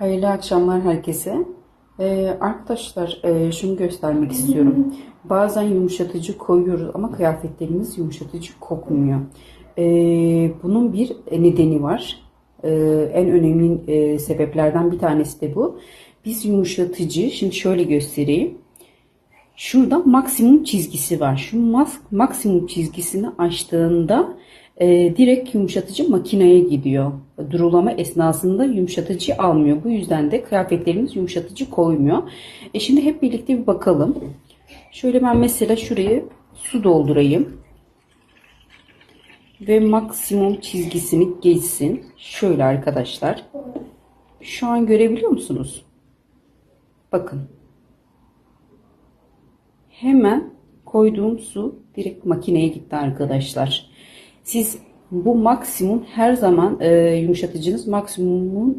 Hayırlı akşamlar herkese. Ee, arkadaşlar e, şunu göstermek istiyorum. Bazen yumuşatıcı koyuyoruz ama kıyafetlerimiz yumuşatıcı kokmuyor. Ee, bunun bir nedeni var. Ee, en önemli e, sebeplerden bir tanesi de bu. Biz yumuşatıcı, şimdi şöyle göstereyim. Şurada maksimum çizgisi var. Şu mas- maksimum çizgisini açtığında e, direkt yumuşatıcı makineye gidiyor. Durulama esnasında yumuşatıcı almıyor. Bu yüzden de kıyafetlerimiz yumuşatıcı koymuyor. E şimdi hep birlikte bir bakalım. Şöyle ben mesela şuraya su doldurayım. Ve maksimum çizgisini geçsin. Şöyle arkadaşlar. Şu an görebiliyor musunuz? Bakın hemen koyduğum su direkt makineye gitti arkadaşlar. Siz bu maksimum her zaman e, yumuşatıcınız maksimumun